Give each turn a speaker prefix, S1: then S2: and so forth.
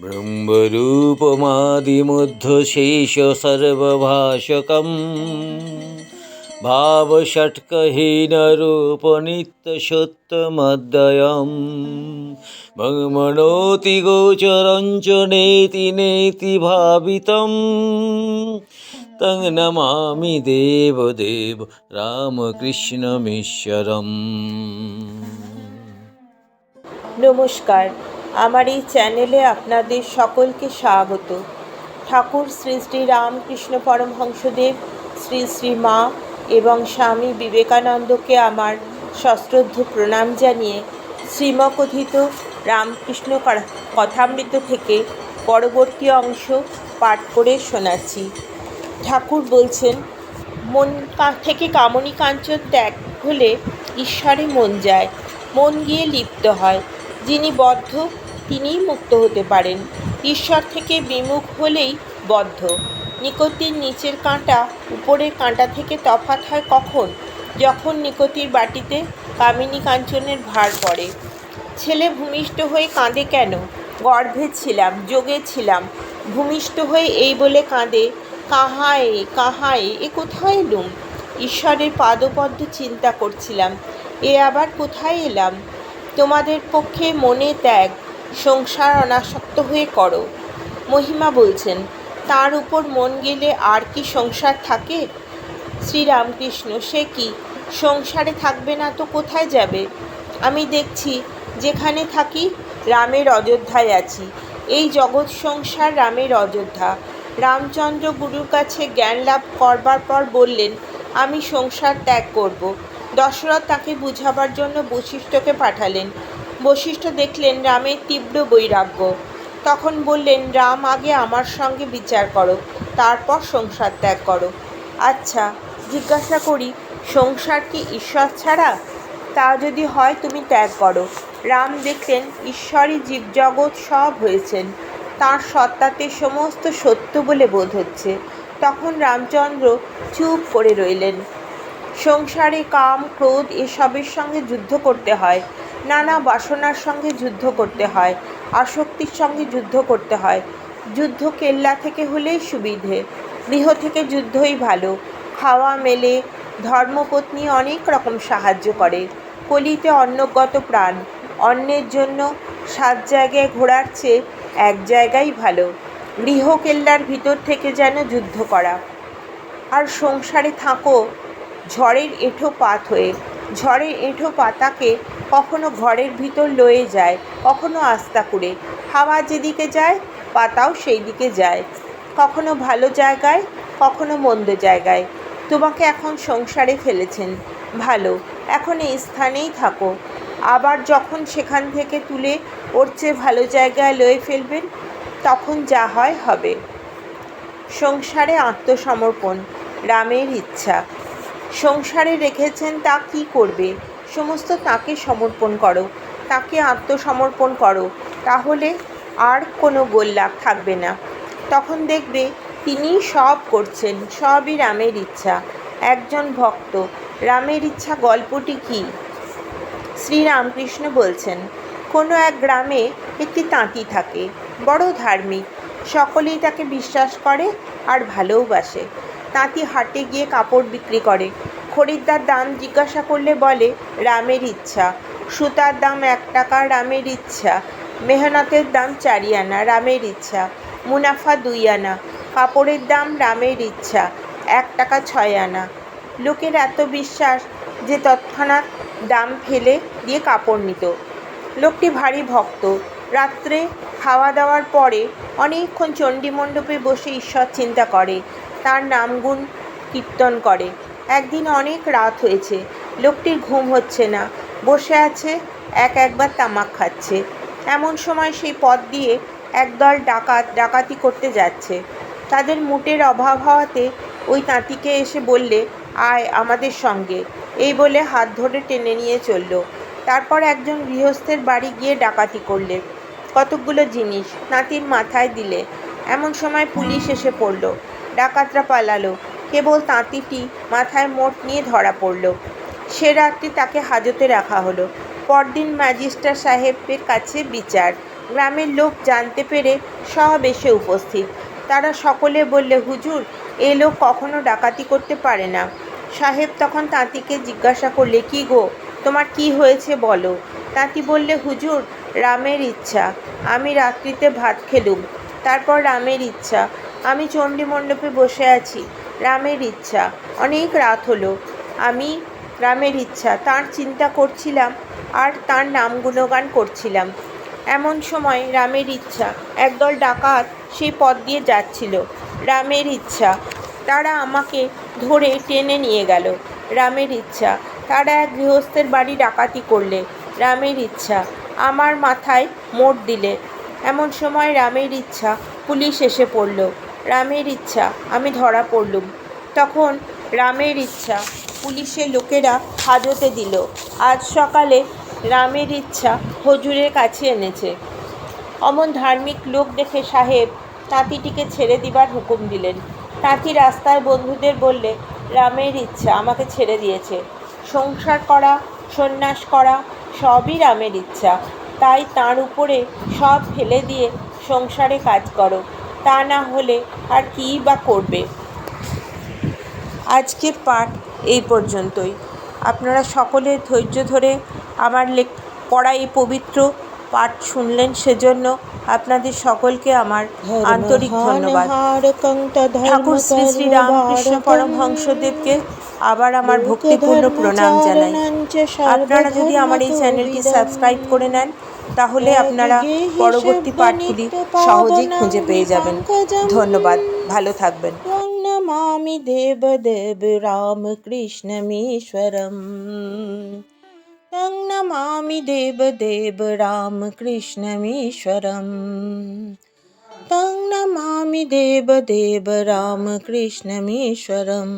S1: ब्रह्मरूपमादिमुद्धशेषसर्वभाषकम् भावषट्कहीनरूपनित्यसत्यमद्वयम् भगमनोति गोचरं च नेति नेति भावितं तं नमामि देवदेव রামকৃষ্ণমীশ্বরম
S2: নমস্কার আমার এই চ্যানেলে আপনাদের সকলকে স্বাগত। ঠাকুর শ্রী শ্রী রামকৃষ্ণ পরমহংসদেব, শ্রী শ্রী মা এবং স্বামী বিবেকানন্দকে আমার সশ্রদ্ধ প্রণাম জানিয়ে শ্রীমকথিত রামকৃষ্ণ কথামৃত থেকে পরবর্তী অংশ পাঠ করে শোনাচ্ছি। ঠাকুর বলছেন, মন থেকে কামনী কাঞ্চন ত্যাগ হলে ঈশ্বরে মন যায়, মন গিয়ে লিপ্ত হয়। যিনি বদ্ধ তিনিই মুক্ত হতে পারেন। ঈশ্বর থেকে বিমুখ হলেই বদ্ধ। নিকতির নিচের কাঁটা উপরের কাঁটা থেকে তফাৎ হয় কখন? যখন নিকতির বাটিতে কামিনী কাঞ্চনের ভার পড়ে। ছেলে ভূমিষ্ঠ হয়ে কাঁদে কেন? গর্ভে ছিলাম, যোগে ছিলাম। ভূমিষ্ঠ হয়ে এই বলে কাঁদে, কাহায় কাহায়, এ কোথায় এলুম? ঈশ্বরের পাদপদ্ম চিন্তা করছিলাম, এ আবার কোথায় এলাম? তোমাদের পক্ষে মনে ত্যাগ সংসার অনাসক্ত হয়ে করো। মহিমা বলছেন, তার উপর মন গেলে আর কি সংসার থাকে? শ্রীরামকৃষ্ণ, সে কি? সংসারে থাকবে না তো কোথায় যাবে? আমি দেখছি, যেখানে থাকি রামের অযোধ্যায় আছি। এই জগৎ সংসার রামের অযোধ্যা। রামচন্দ্র গুরুর কাছে জ্ঞান লাভ করবার পর বললেন, আমি সংসার ত্যাগ করব। দশরথ তাকে বুঝাবার জন্য বশিষ্ঠকে পাঠালেন। বশিষ্ঠ দেখলেন রামের তীব্র বৈরাগ্য। তখন বললেন, রাম, আগে আমার সঙ্গে বিচার করো, তারপর সংসার ত্যাগ করো। আচ্ছা জিজ্ঞাসা করি, সংসার কি ঈশ্বর ছাড়া? তা যদি হয়, তুমি ত্যাগ করো। রাম দেখলেন, ঈশ্বরই জীবজগৎ সব হয়েছেন। তার সত্তাতে সমস্ত সত্য বলে বোধ হচ্ছে। তখন রামচন্দ্র চুপ করে রইলেন। সংসারে কাম, ক্রোধ, এসবের সঙ্গে যুদ্ধ করতে হয়। নানা বাসনার সঙ্গে যুদ্ধ করতে হয়, আসক্তির সঙ্গে যুদ্ধ করতে হয়। যুদ্ধ কেল্লা থেকে হলেই সুবিধে, গৃহ থেকে যুদ্ধই ভালো। খাওয়া, মেলে, ধর্মপত্নী অনেক রকম সাহায্য করে। কলিতে অন্নগত প্রাণ অন্যের জন্য সাত জায়গায় ঘোরার চেয়ে এক জায়গায় ভালো। গৃহ কেল্লার ভিতর থেকে যেন যুদ্ধ করা। আর সংসারে থাকো ঝড়ের এঁঠো পাত হয়ে ঝড়ের এঁঠো পাতাকে কখনো ঘরের ভিতর লয়ে যায়, কখনো আস্তা করে। হাওয়া যেদিকে যায়, পাতাও সেই দিকে যায়। কখনো ভালো জায়গায়, কখনো মন্দ জায়গায়। তোমাকে এখন সংসারে ফেলেছেন। ভালো, এখন এই স্থানেই থাকো। আবার যখন সেখান থেকে তুলে ওর চেয়ে ভালো জায়গায় লয়ে ফেলবেন, তখন যা হয় হবে। সংসারে আত্মসমর্পণ, রামের ইচ্ছা। সংসারে রেখেছেন তা কি করবে? সমস্ত তাকে সমর্পণ করো। তাকে আত্মসমর্পণ করো। তাহলে আর কোনো গোল্লাপ থাকবে না। তখন দেখবে তিনি সব করছেন, সবই রামের ইচ্ছা। একজন ভক্ত, রামের ইচ্ছা গল্পটি কী? শ্রীরামকৃষ্ণ বলছেন, কোনো এক গ্রামে একটি তাঁতি থাকে, বড় ধার্মিক। সকলেই তাকে বিশ্বাস করে আর ভালোওবাসে তাঁতি হাটে গিয়ে কাপড় বিক্রি করে। খরিদ্দার দাম জিজ্ঞাসা করলে বলে, রামের ইচ্ছা। সুতার দাম এক টাকা, রামের ইচ্ছা। মেহনতের দাম চারি আনা, রামের ইচ্ছা। মুনাফা দুই আনা, কাপড়ের দাম রামের ইচ্ছা, এক টাকা ছয় আনা। লোকের এত বিশ্বাস যে তৎক্ষণাৎ দাম ফেলে দিয়ে কাপড় নিত। লোকটি ভারী ভক্ত। রাত্রে খাওয়া দাওয়ার পরে অনেকক্ষণ চণ্ডী মণ্ডপে বসে ঈশ্বর চিন্তা করে। তার নামগুণ কীর্তন করে। একদিন অনেক রাত হয়েছে, লোকটির ঘুম হচ্ছে না। বসে আছে, এক একবার তামাক খাচ্ছে। এমন সময় সেই পথ দিয়ে একদল ডাকাত ডাকাতি করতে যাচ্ছে। তাদের মুটের অভাব হওয়াতে ওই তাঁতিকে এসে বললে, আয় আমাদের সঙ্গে। এই বলে হাত ধরে টেনে নিয়ে চলল। তারপর একজন গৃহস্থের বাড়ি গিয়ে ডাকাতি করলে। কতকগুলো জিনিস নাতির মাথায় দিলে। এমন সময় পুলিশ এসে পড়ল। ডাকাতরা পালালো। কেবল তাঁতিটি মাথায় মোট নিয়ে ধরা পড়ল। সে রাত্রি তাকে হাজতে রাখা হলো। পরদিন ম্যাজিস্ট্রেট সাহেবের কাছে বিচার। গ্রামের লোক জানতে পেরে সব এসে উপস্থিত। তারা সকলে বললে, হুজুর, এ লোক কখনো ডাকাতি করতে পারে না। সাহেব তখন তাঁতিকে জিজ্ঞাসা করলে, কি গো, তোমার কি হয়েছে বলো? তাঁতি বললে, হুজুর, রামের ইচ্ছা। আমি রাত্রিতে ভাত খেলুম। তারপর রামের ইচ্ছা। আমি চণ্ডী মণ্ডপে বসে আছি, রামের ইচ্ছা। অনেক রাত হলো। আমি রামের ইচ্ছা, তার চিন্তা করছিলাম আর তার নাম গুণগান করছিলাম। এমন সময় রামের ইচ্ছা, একদল ডাকাত সেই পথ দিয়ে যাচ্ছিল। রামের ইচ্ছা, তারা আমাকে ধরে টেনে নিয়ে গেল। রামের ইচ্ছা, তারা এক গৃহস্থের বাড়ি ডাকাতি করলে। রামের ইচ্ছা, আমার মাথায় মোট দিলে। এমন সময় রামের ইচ্ছা, পুলিশ এসে পড়ল। রামের ইচ্ছা, আমি ধরা পড়লুম। তখন রামের ইচ্ছা, পুলিশের লোকেরা হাজতে দিল। আজ সকালে রামের ইচ্ছা হজুরের কাছে এনেছে। অমন ধার্মিক লোক দেখে সাহেব তাঁতিটিকে ছেড়ে দিবার হুকুম দিলেন। তাঁতি রাস্তায় বন্ধুদের বললে, রামের ইচ্ছা আমাকে ছেড়ে দিয়েছে। সংসার করা, সন্ন্যাস করা, সবই রামের ইচ্ছা। তাই তার উপরে সব ফেলে দিয়ে সংসারে কাজ করো। তা না হলে আর কী বা করবে? আজকের পাঠ এই পর্যন্তই। আপনারা সকলে ধৈর্য ধরে আমার লেখ পড়া এই পবিত্র পাঠ শুনলেন সেজন্য আপনাদের সকলকে আমার আন্তরিক ধন্যবাদ। ঠাকুর শ্রী শ্রী রামকৃষ্ণ পরমহংসদেবকে আবার আমার ভক্তিপূর্ণ প্রণাম জানাই। আপনারা যদি আমার এই চ্যানেলটি সাবস্ক্রাইব করে নেন তাহলে আপনারা পরবর্তী পাঠগুলি সহজেই খুঁজে পেয়ে যাবেন ধন্যবাদ ভালো থাকবেন নমামি দেবদেব রামকৃষ্ণমীশ্বরম तं नमामि देवदेव रामकृष्णमीश्वरम् तं नमामि देवदेव रामकृष्णमीश्वरम्